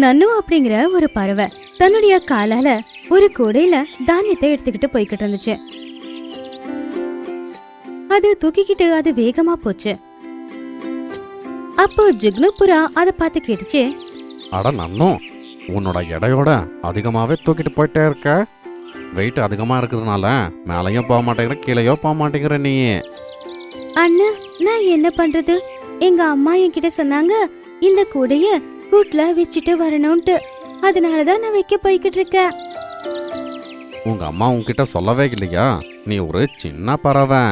நன்னு அப்படிங்கிற ஒரு பறவை தன்னுடைய காலால ஒரு கூடையில தானியத்தை எடுத்துக்கிட்டு போய்கிட்டு இருந்துச்சு. அது தூக்கிக்கிட்டு அது வேகமா போச்சு. அப்போ ஜிக்னு புறா அதை பார்த்து கேட்டுச்சு அட நன்னும் உன்னோட எடையோட அதிகமாகவே தூக்கிட்டு போயிட்டே இருக்க. வெயிட் அதிகமாக இருக்கிறதுனால மேலேயும் போக மாட்டேங்கிற கீழேயோ போக மாட்டேங்கிற நீ அண்ணா நான் என்ன பண்றது? எங்க அம்மா என்கிட்ட சொன்னாங்க இந்த கூடைய கூட்டுல வச்சுட்டு வரணும்ட்டு அதனாலதான் நான் வைக்க போய்கிட்டு இருக்கேன். உங்கள் அம்மா உன்கிட்ட சொல்லவே இல்லையா? நீ ஒரு சின்ன பறவை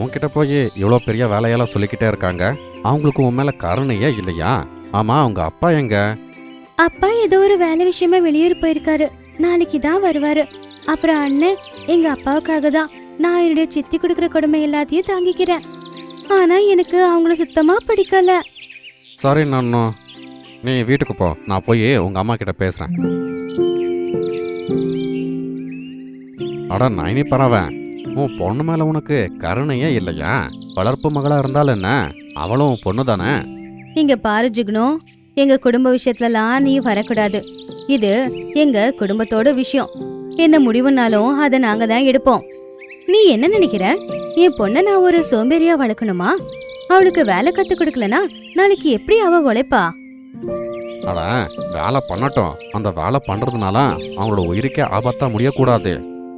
உன்கிட்ட போய் இவ்வளோ பெரிய வேலையெல்லாம் சொல்லிக்கிட்டே இருக்காங்க. அவங்களுக்கு உன் மேலே கருணையே இல்லையா? ஆமாம் அவங்க அப்பா எங்க? அப்பா ஏதோ ஒரு வேலை விஷயமா வெளியூர் போயிருக்காரு. நாளைக்கு தான் வருவாரு. அப்புறம் அண்ணன் எங்க அப்பாவுக்காக தான். நான் என்னுடைய சித்தி கொடுக்குற கொடுமை எல்லாத்தையும் தாங்கிக்கிறேன். ஆனா எனக்கு அவங்கள சுத்தமா பிடிக்கல. சரி நன்னு நீ வீட்டுக்கு போ. நான் போய் உங்கள் அம்மா கிட்ட பேசுகிறேன் அட நைனி பறவை உன் பொண்ணு மேலே உனக்கு கருணையே இல்லையா? வளர்ப்பு மகளாக இருந்தாலும் என்ன? அவளும் பொண்ணு தானே? இங்க பாரு ஜிக்னோ எங்க குடும்ப விஷயத்துலலாம் நீ வரக்கூடாது. இது எங்க குடும்பத்தோட விஷயம். என்ன முடிவுனாலும் அதை நாங்க தான் எடுப்போம். நீ என்ன நினைக்கிற? என் பொண்ணை நான் ஒரு சோம்பேறியா வளர்க்கணுமா? அவளுக்கு வேலை கத்து கொடுக்கலனா நாளைக்கு எப்படி அவ உழைப்பா? அட வேலை பண்ணட்டும். அந்த வேலை பண்ணுறதுனால அவங்களோட உயிருக்கே ஆபத்தாக முடியக்கூடாது.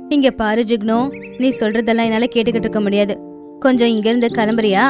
இங்க பாரு ஜிக்னோ நீ சொல்றதெல்லாம் என்னால கேட்டுக்கிட்டு இருக்க முடியாது. கொஞ்சம் இங்க இருந்து கிளம்புறியா?